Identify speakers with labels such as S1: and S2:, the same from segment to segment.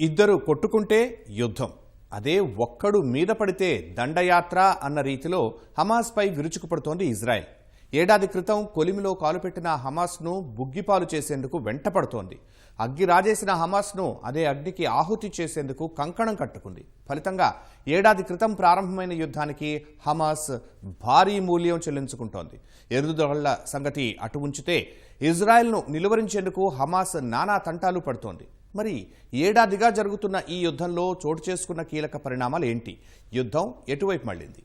S1: ఇద్దరు కొట్టుకుంటే యుద్ధం. అదే ఒక్కడు మీద పడితే దండయాత్ర అన్న రీతిలో హమాస్పై విరుచుకుపడుతోంది ఇజ్రాయెల్. ఏడాది క్రితం కొలిమిలో కాలుపెట్టిన హమాస్ను బుగ్గిపాలు చేసేందుకు వెంటపడుతోంది. అగ్గి రాజేసిన హమాస్ను అదే అగ్నికి ఆహుతి చేసేందుకు కంకణం కట్టుకుంది. ఫలితంగా ఏడాది క్రితం ప్రారంభమైన యుద్ధానికి హమాస్ భారీ మూల్యం చెల్లించుకుంటోంది. ఎరుదుదొళ్ళ సంగతి అటు ఉంచితే ఇజ్రాయెల్ను నిలువరించేందుకు హమాస్ నానా తంటాలు పడుతోంది. మరి ఏడాదిగా జరుగుతున్న ఈ యుద్ధంలో చోటు చేసుకున్న కీలక పరిణామాలు ఏంటి? యుద్ధం ఎటువైపు మళ్ళింది?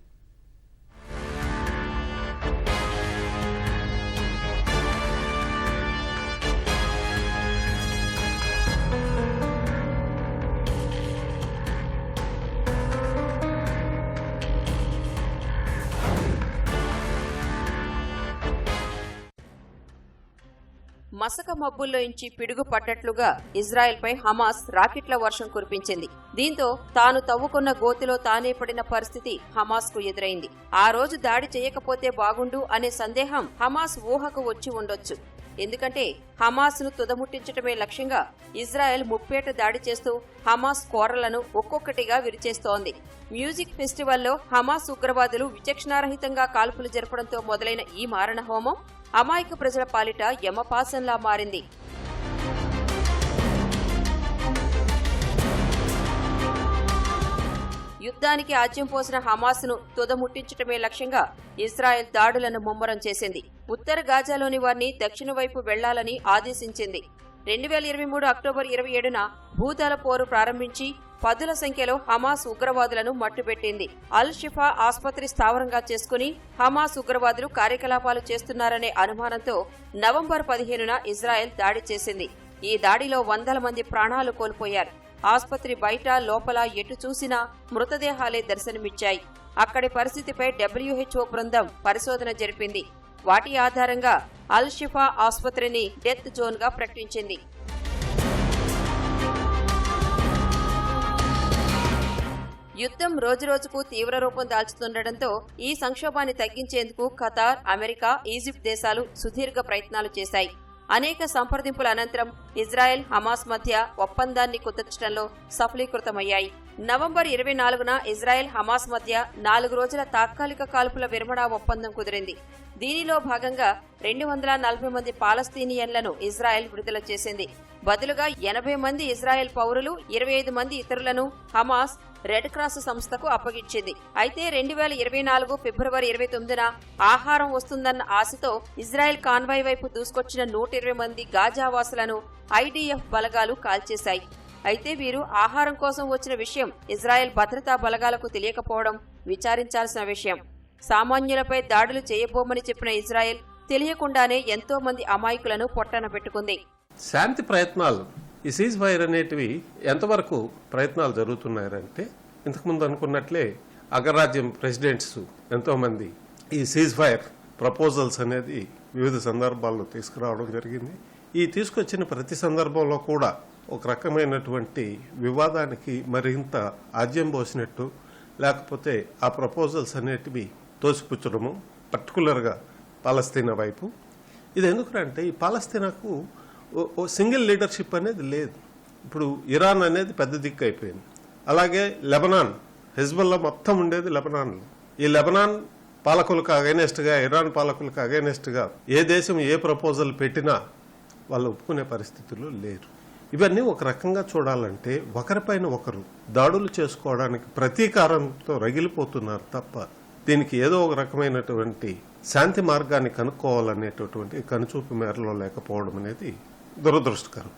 S2: మసక మబ్బుల్లోంచి పిడుగు పడ్డట్లుగా ఇజ్రాయెల్పై హమాస్ రాకెట్ల వర్షం కురిపించింది. దీంతో తాను తవ్వుకున్న గోతిలో తానే పడిన పరిస్థితి హమాస్కు ఎదురైంది. ఆ రోజు దాడి చేయకపోతే బాగుండు అనే సందేహం హమాస్ ఊహకు వచ్చి ఉండొచ్చు. ఎందుకంటే హమాస్ను తుదముట్టించటమే లక్ష్యంగా ఇజ్రాయెల్ ముప్పేట దాడి చేస్తూ హమాస్ కోరలను ఒక్కొక్కటిగా విరిచేస్తోంది. మ్యూజిక్ ఫెస్టివల్లో హమాస్ ఉగ్రవాదులు విచక్షణారహితంగా కాల్పులు జరపడంతో మొదలైన ఈ మారణ హోమం అమాయక ప్రజల పాలిట యమపాసంలా మారింది. యుద్ధానికి ఆజ్యం పోసిన హమాస్ను తుదముట్టించటమే లక్ష్యంగా ఇస్రాయెల్ దాడులను ముమ్మరం చేసింది. ఉత్తర గాజాలోని వారిని దక్షిణ వైపు వెళ్ళాలని ఆదేశించింది. రెండు వేల ఇరవై మూడు అక్టోబర్ ఇరవై ఏడున భూతాల పోరు ప్రారంభించి పదుల సంఖ్యలో హమాస్ ఉగ్రవాదులను మట్టుపెట్టింది. అల్ షిఫా ఆసుపత్రి స్థావరంగా చేసుకుని హమాస్ ఉగ్రవాదులు కార్యకలాపాలు చేస్తున్నారనే అనుమానంతో నవంబర్ పదిహేనున ఇజ్రాయెల్ దాడి చేసింది. ఈ దాడిలో వందల మంది ప్రాణాలు కోల్పోయారు. ఆసుపత్రి బయట లోపల ఎటు చూసినా మృతదేహాలే దర్శనమిచ్చాయి. అక్కడి పరిస్థితిపై డబ్ల్యూహెచ్ఓ బృందం పరిశోధన జరిపింది. వాటి ఆధారంగా అల్ షిఫా ఆసుపత్రిని డెత్ జోన్గా ప్రకటించింది. యుద్ధం రోజురోజుకు తీవ్ర రూపం దాల్చుతుండటంతో ఈ సంక్షోభాన్ని తగ్గించేందుకు ఖతార్ అమెరికా ఈజిప్ట్ దేశాలు సుదీర్ఘ ప్రయత్నాలు చేశాయి. అనేక సంప్రదింపుల అనంతరం ఇజ్రాయెల్ హమాస్ మధ్య ఒప్పందాన్ని కుదర్చడంలో సఫలీకృతమయ్యాయి. నవంబర్ ఇరవై నాలుగున ఇజ్రాయెల్ హమాస్ మధ్య నాలుగు రోజుల తాత్కాలిక కాల్పుల విరమణ ఒప్పందం కుదిరింది. దీనిలో భాగంగా రెండు వందల నలభై మంది పాలస్తీనియన్లను ఇజ్రాయెల్ విడుదల చేసింది. బదులుగా ఎనభై మంది ఇజ్రాయెల్ పౌరులు ఇరవై ఐదు మంది ఇతరులను హమాస్ రెడ్ క్రాస్ సంస్థకు అప్పగించింది. అయితే రెండు వేల ఇరవై నాలుగు ఫిబ్రవరి ఇరవై తొమ్మిదిన ఆహారం వస్తుందన్న ఆశతో ఇజ్రాయెల్ కాన్వాయ్ వైపు దూసుకొచ్చిన నూట ఇరవై మంది గాజావాసులను ఐడీఎఫ్ బలగాలు కాల్చేశాయి. అయితే వీరు ఆహారం కోసం వచ్చిన విషయం ఇజ్రాయెల్ భద్రతా బలగాలకు తెలియకపోవడం విచారించాల్సిన విషయం. సామాన్యులపై దాడులు చేయబోమని చెప్పిన ఇజ్రాయెల్ తెలియకుండానే ఎంతో మంది అమాయకులను పొట్టన పెట్టుకుంది.
S3: శాంతి ప్రయత్నాలు ఈ సీజ్ ఫైర్ అనేటివి ఎంతవరకు ప్రయత్నాలు జరుగుతున్నాయంటే ఇంతకుముందు అనుకున్నట్లే అగ్రరాజ్యం ప్రెసిడెంట్స్ ఎంతోమంది ఈ సీజ్ ఫైర్ ప్రపోజల్స్ అనేది వివిధ సందర్భాల్లో తీసుకురావడం జరిగింది. ఈ తీసుకొచ్చిన ప్రతి సందర్భంలో కూడా ఒక రకమైనటువంటి వివాదానికి మరింత ఆజ్యం పోసినట్టు లేకపోతే ఆ ప్రపోజల్స్ అనేటివి తోసిపుచ్చడము పర్టికులర్గా పాలస్తీనా వైపు. ఇది ఎందుకంటే ఈ పాలస్తీనాకు ఓ- ఓ సింగిల్ లీడర్షిప్ అనేది లేదు. ఇప్పుడు ఇరాన్ అనేది పెద్ద దిక్కు అయిపోయింది. అలాగే లెబనాన్ హెజ్బల్లా మొత్తం ఉండేది లెబనాన్లో. ఈ లెబనాన్ పాలకులకు అగైనెస్ట్గా ఇరాన్ పాలకులకు అగైనెస్ట్గా ఏ దేశం ఏ ప్రపోజల్ పెట్టినా వాళ్ళు ఒప్పుకునే పరిస్థితుల్లో లేరు. ఇవన్నీ ఒక రకంగా చూడాలంటే ఒకరిపైన ఒకరు దాడులు చేసుకోవడానికి ప్రతీకారంతో రగిలిపోతున్నారు తప్ప దీనికి ఏదో ఒక రకమైనటువంటి శాంతి మార్గాన్ని కనుక్కోవాలనేటటువంటి కనుచూపు మేరలో లేకపోవడం అనేది దురదృష్టకరం.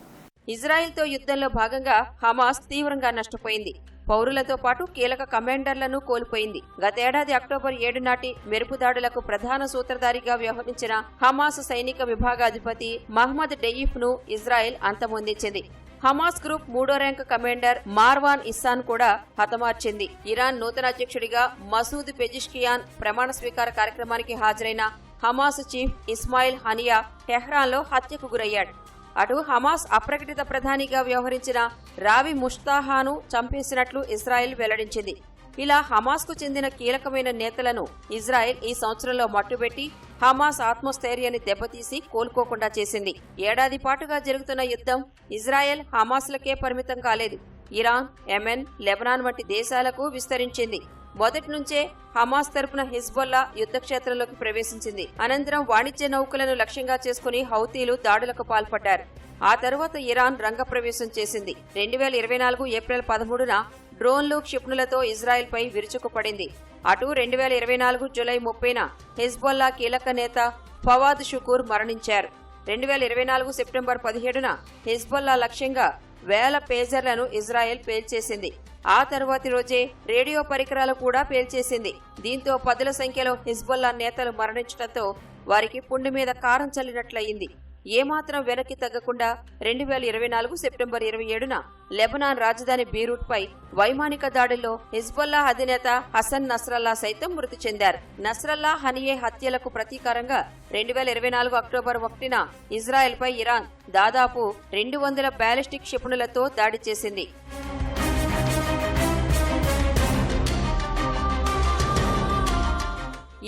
S2: ఇజ్రాయెల్తో యుద్ధంలో భాగంగా హమాస్ తీవ్రంగా నష్టపోయింది. పౌరులతో పాటు కీలక కమాండర్లను కోల్పోయింది. గతేడాది అక్టోబర్ ఏడు నాటి మెరుపు దాడులకు ప్రధాన సూత్రధారిగా వ్యవహరించిన హమాస్ సైనిక విభాగాధిపతి మహ్మద్ డెయిఫ్ను ఇజ్రాయెల్ అంతమొందించింది. హమాస్ గ్రూప్ మూడో ర్యాంక్ కమాండర్ మార్వాన్ ఇస్సాన్ కూడా హతమార్చింది. ఇరాన్ నూతన అధ్యక్షుడిగా మసూద్ పెజిష్కియాన్ ప్రమాణ స్వీకార కార్యక్రమానికి హాజరైన హమాస్ చీఫ్ ఇస్మాయిల్ హనియా టెహ్రాన్లో హత్యకు గురయ్యాడు. అటు హమాస్ అప్రకటిత ప్రధానిగా వ్యవహరించిన రావి ముష్తాహాను చంపేసినట్లు ఇజ్రాయెల్ వెల్లడించింది. ఇలా హమాస్కు చెందిన కీలకమైన నేతలను ఇజ్రాయెల్ ఈ సంవత్సరంలో మట్టుబెట్టి హమాస్ ఆత్మస్థైర్యాన్ని దెబ్బతీసి కోలుకోకుండా చేసింది. ఏడాది పాటుగా జరుగుతున్న యుద్ధం ఇజ్రాయెల్ హమాస్లకే పరిమితం కాలేదు. ఇరాన్ యెమెన్ లెబనాన్ వంటి దేశాలకు విస్తరించింది. మొదటి నుంచే హమాస్ తరపున హిజ్బొల్లా యుద్ధక్షేత్రంలోకి ప్రవేశించింది. అనంతరం వాణిజ్య నౌకలను లక్ష్యంగా చేసుకుని హౌతీలు దాడులకు పాల్పడ్డారు. ఆ తరువాత ఇరాన్ రంగప్రవేశం చేసింది. రెండు వేల ఇరవై నాలుగు ఏప్రిల్ పదమూడున డ్రోన్లు క్షిపణులతో ఇజ్రాయెల్పై విరుచుకుపడింది. అటు రెండు వేల ఇరవై నాలుగు జులై ముప్పైన హిజ్బొల్లా కీలక నేత ఫవాద్ షుకూర్ మరణించారు. రెండు వేల ఇరవై నాలుగు సెప్టెంబర్ పదిహేడున హిజ్బొల్లా లక్ష్యంగా వేల పేజర్లను ఇజ్రాయెల్ పేల్చేసింది. ఆ తరువాతి రోజే రేడియో పరికరాలు కూడా పేల్చేసింది. దీంతో పదుల సంఖ్యలో హిజ్బుల్లా నేతలు మరణించడంతో వారికి పుండు మీద కారం చల్లినట్లయింది. ఏమాత్రం వెనక్కి తగ్గకుండా రెండు వేల ఇరవై నాలుగు సెప్టెంబర్ ఇరవై ఏడున లెబనాన్ రాజధాని బీరూట్ పై వైమానిక దాడుల్లో హిజ్బుల్లా అధినేత హసన్ నస్రల్లా సైతం మృతి చెందారు. నస్రల్లా హనియే హత్యలకు ప్రతీకారంగా రెండు వేల ఇరవై నాలుగు అక్టోబర్ ఒకటిన ఇజ్రాయెల్ పై ఇరాన్ దాదాపు రెండు వందల బ్యాలిస్టిక్ క్షిపణులతో దాడి చేసింది.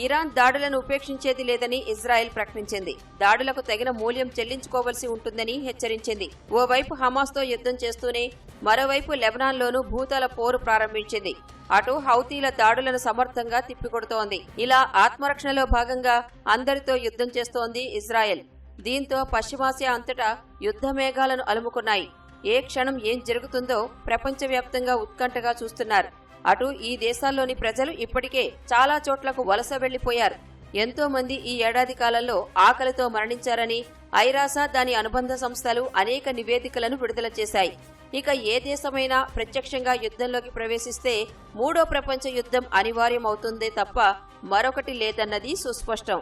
S2: ఇరాన్ దాడులను ఉపేక్షించేది లేదని ఇజ్రాయెల్ ప్రకటించింది. దాడులకు తగిన మూల్యం చెల్లించుకోవలసి ఉంటుందని హెచ్చరించింది. ఓవైపు హమాస్తో యుద్ధం చేస్తూనే మరోవైపు లెబనాన్లోనూ భూతాల పోరు ప్రారంభించింది. అటు హౌతీల దాడులను సమర్థంగా తిప్పికొడుతోంది. ఇలా ఆత్మరక్షణలో భాగంగా అందరితో యుద్ధం చేస్తోంది ఇజ్రాయెల్. దీంతో పశ్చిమాసియా అంతటా యుద్ధ మేఘాలను అలుముకున్నాయి. ఏ క్షణం ఏం జరుగుతుందో ప్రపంచవ్యాప్తంగా ఉత్కంఠగా చూస్తున్నారు. అటు ఈ దేశాల్లోని ప్రజలు ఇప్పటికే చాలా చోట్లకు వలస వెళ్ళిపోయారు. ఎంతో మంది ఈ ఏడాది కాలంలో ఆకలితో మరణించారని ఐరాస దాని అనుబంధ సంస్థలు అనేక నివేదికలను విడుదల చేశాయి. ఇక ఏ దేశమైనా ప్రత్యక్షంగా యుద్ధంలోకి ప్రవేశిస్తే మూడో ప్రపంచ యుద్ధం అనివార్యమవుతుందే తప్ప మరొకటి లేదన్నది సుస్పష్టం.